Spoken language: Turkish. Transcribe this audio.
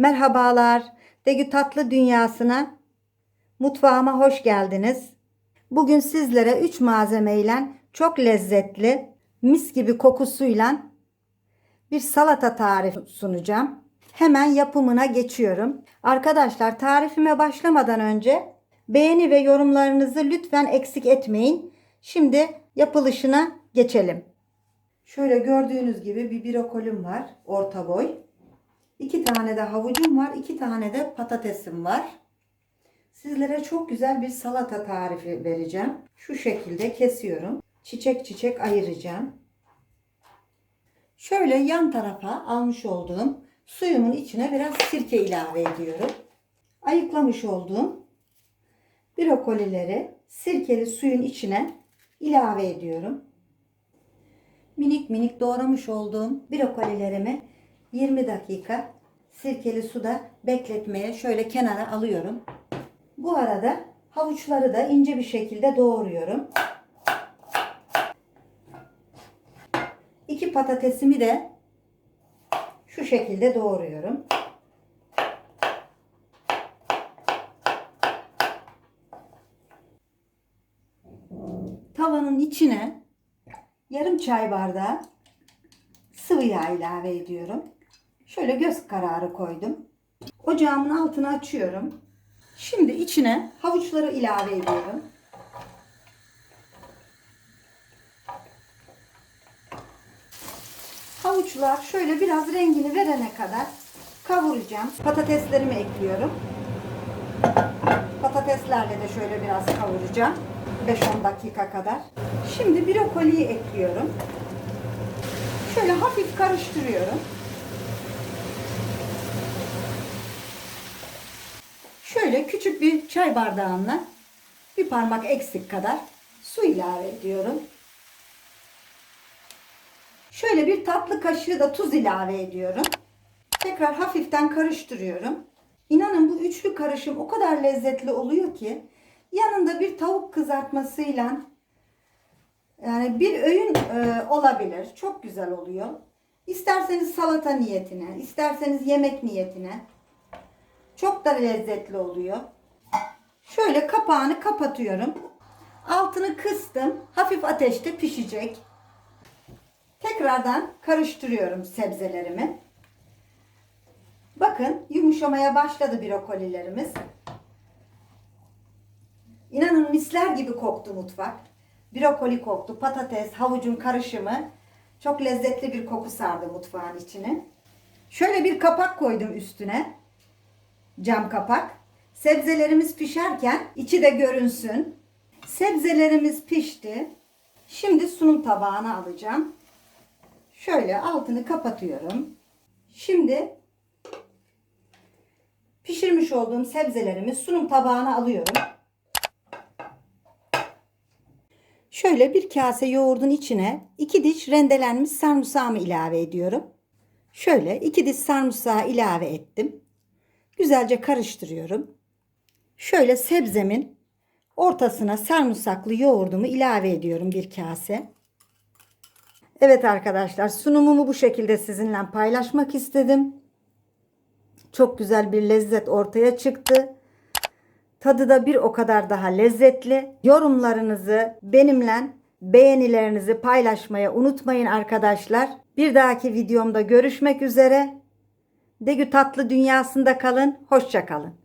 Merhabalar. Degü Tatlı Dünyası'na mutfağıma hoş geldiniz. Bugün sizlere 3 malzemeyle çok lezzetli, mis gibi kokusuyla bir salata tarifi sunacağım. Hemen yapımına geçiyorum. Arkadaşlar tarifime başlamadan önce beğeni ve yorumlarınızı lütfen eksik etmeyin. Şimdi yapılışına geçelim. Şöyle gördüğünüz gibi bir brokolim var. Orta boy. İki tane de havucum var. iki tane de patatesim var. Sizlere çok güzel bir salata tarifi vereceğim. Şu şekilde kesiyorum. Çiçek çiçek ayıracağım. Şöyle yan tarafa almış olduğum suyumun içine biraz sirke ilave ediyorum. Ayıklamış olduğum brokolileri sirkeli suyun içine ilave ediyorum. Minik minik doğramış olduğum brokolilerimi 20 dakika sirkeli suda bekletmeye şöyle kenara alıyorum. Bu arada havuçları da ince bir şekilde doğruyorum. İki patatesimi de şu şekilde doğruyorum. Tavanın içine yarım çay bardağı sıvı yağ ilave ediyorum. Şöyle göz kararı koydum. Ocağımın altını açıyorum. Şimdi içine havuçları ilave ediyorum. Havuçlar şöyle biraz rengini verene kadar kavuracağım. Patateslerimi ekliyorum. Patateslerle de şöyle biraz kavuracağım. 5-10 dakika kadar. Şimdi brokoliyi ekliyorum. Şöyle hafif karıştırıyorum. Şöyle küçük bir çay bardağına bir parmak eksik kadar su ilave ediyorum. Şöyle bir tatlı kaşığı da tuz ilave ediyorum. Tekrar hafiften karıştırıyorum. İnanın bu üçlü karışım o kadar lezzetli oluyor ki yanında bir tavuk kızartmasıyla yani bir öğün e, olabilir. Çok güzel oluyor. İsterseniz salata niyetine, isterseniz yemek niyetine. Çok da lezzetli oluyor. Şöyle kapağını kapatıyorum. Altını kıstım. Hafif ateşte pişecek. Tekrardan karıştırıyorum sebzelerimi. Bakın yumuşamaya başladı brokolilerimiz. İnanın misler gibi koktu mutfak. Brokoli koktu, patates, havucun karışımı. Çok lezzetli bir koku sardı mutfağın içini. Şöyle bir kapak koydum üstüne. Cam kapak. Sebzelerimiz pişerken içi de görünsün. Sebzelerimiz pişti. Şimdi sunum tabağına alacağım. Şöyle altını kapatıyorum. Şimdi pişirmiş olduğum sebzelerimi sunum tabağına alıyorum. Şöyle bir kase yoğurdun içine iki diş rendelenmiş sarımsağımı ilave ediyorum. Şöyle iki diş sarımsağı ilave ettim. Güzelce karıştırıyorum. Şöyle sebzemin ortasına sarımsaklı yoğurdumu ilave ediyorum bir kase. Evet arkadaşlar sunumumu bu şekilde sizinle paylaşmak istedim. Çok güzel bir lezzet ortaya çıktı. Tadı da bir o kadar daha lezzetli. Yorumlarınızı benimle beğenilerinizi paylaşmaya unutmayın arkadaşlar. Bir dahaki videomda görüşmek üzere. Degü tatlı dünyasında kalın. Hoşça kalın.